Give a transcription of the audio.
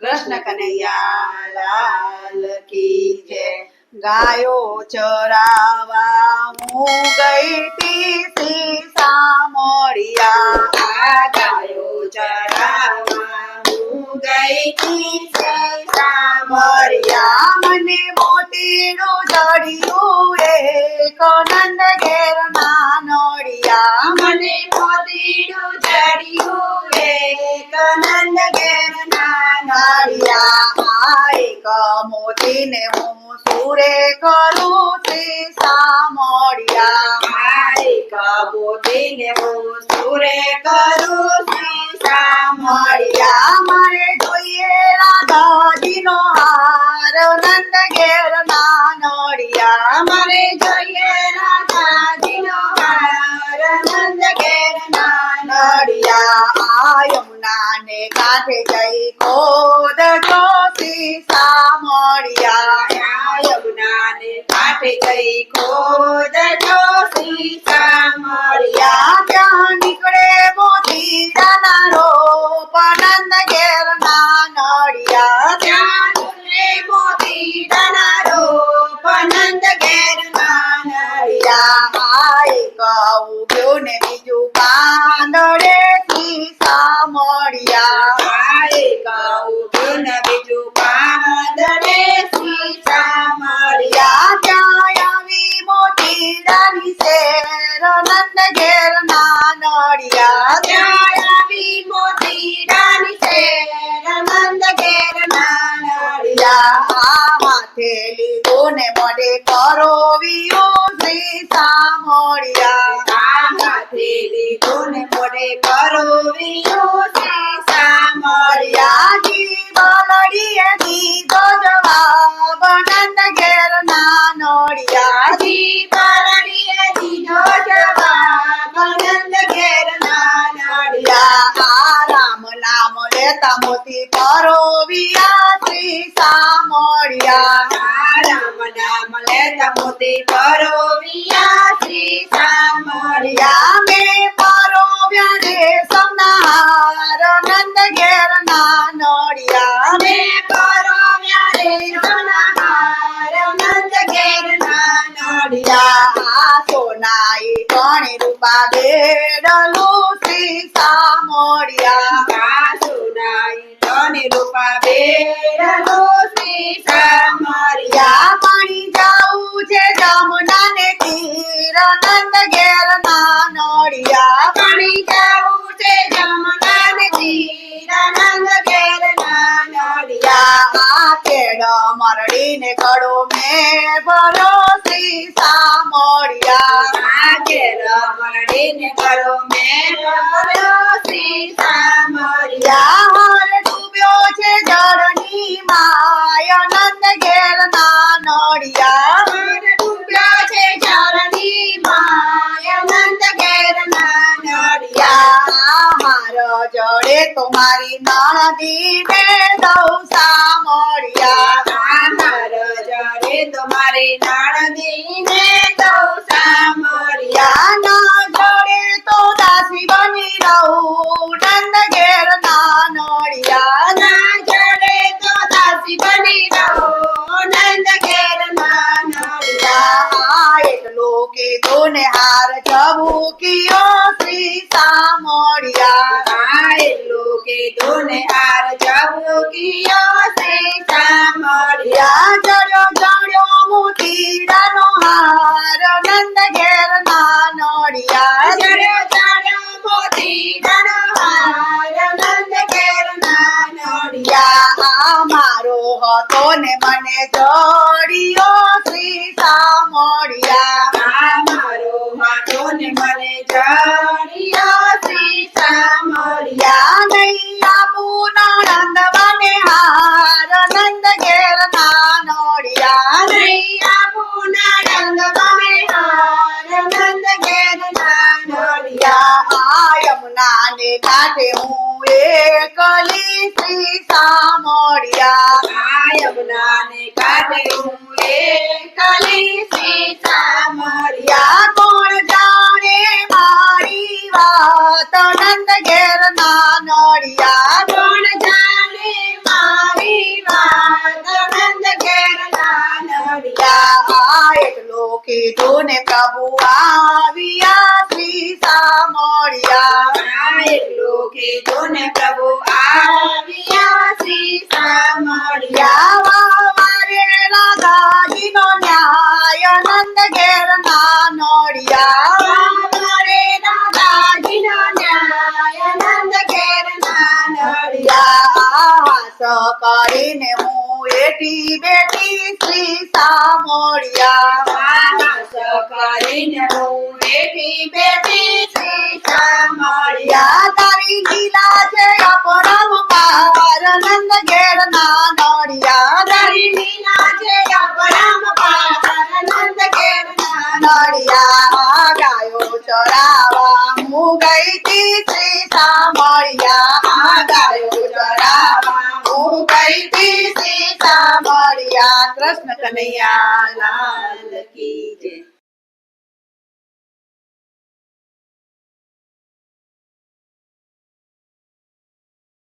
કૃષ્ણ કનૈયા લાલ કી જય. ગાયો ચરાવા હું ગઈ તી સીસા મોડિયા આ ગાયો ચરાવા હું ગઈ તી સીસા મોરિયા મને મોતીનું જડિયું એ કોનંદ ઘેર નાનોડિયા. મને મોતીનું નાડિયા એક મોતીને હું સુરે કરું છે, સામોડિયા. મારે કબૂતરીને હું સુરે કરું છે, સામોડિયા. મારે જોઈએ રાધાજીનો હાર, નંદ ઘેર કાંઠે જઈ ખોદ સીસા મોડિયા યમુનાને કાંઠે જઈ ખોદ જો સીસા મળ્યા યા ત્યાં નીકળે મોતી દાના પનંદ નંદ ઘેર નાનડિયા. ત્યાં નીકળે મોતી દાનારો પનંદ ઘેર નાનડિયા. યા એક ગયો ને બીજું પાંદડે હાથે લીધું ને મોઢે વિયો સીસા સામોડિયા હાથે લીધો ને મોઢે વિયો સીસા સામોડિયા જી બલડીએ દીધો જવાબ નંદ ઘેર ના નોડિયા જી પરણીએ દીધો જવાબ નંદ ઘેર નાનડિયા. યા આ રામ નામ લેતા મોતી પરોવિયા સીસા મોડિયા રામ નામ લેતા મોતી પરોવ્યા સીસા મળ્યા મે મેં પરોવ્યા રે સમનાર નંદ ઘેર નાનોડિયા મે પરોવ્યા રે સમનાર નંદ ઘેર ના નોડિયા સોનાઈ ગણી રૂપા બેડલું સીસા મોડિયા મરડીને કડો મેં ભરો સીસા મોડિયા આજે રમણીને કરો મેં ભર્યો મારી નણદી ને દૌસા મોડિયા જડે તમારે નાણદીને દોસા મળ્યા યા ના જડે તો દાસી બની રહું નંદ ઘેર નાનોડિયા ના જડે તો દાસી બની રહું નંદ ઘેર યા એટલું કીધું ને હાર જવું કિયો સીસા મોડિયા આયેલું કીધું ને હાર જવું કિયો સીસા મળ્યા. યા જડ્યો જડ્યો મોતીડાનો હાર, નંદ ઘેર નાનોડિયા. જડ્યો જડ્યો મોતી ડણો હાર, નંદ ઘેર નાનડિયા. યા આ મારો હતો ને મને સીસા મોડિયા આ જમના ને કાંઠે હું એકલી શ્રી સામળિયા જમના ને કાંઠે હું એકલી શ્રી સામળિયા કોણ જાણે મારી વાત? નંદ ઘેર ના નડિયા કોણ જાણે મારી વાત? નંદ ઘેર ના નડિયા એટલો કીધું ને પ્રભુ આવ્યા શ્રી સામળિયા એટલું કીધું ને પ્રભુ આવ્યા શ્રી સામળિયા યાવા વારેલા દાજીનો ન્યાય નંદ ઘેર ના નોડિયા મારે દાદાજીનો ન્યાય આનંદ ઘેર ના નડિયા હાસ કરીને હું એટી બેટી શ્રી સામળિયા માનસ કરીને હું બેઠી ચરાવા ગાયો ચરાવા હું ગઈ કૃષ્ણ કનૈયા લાલ કી જય.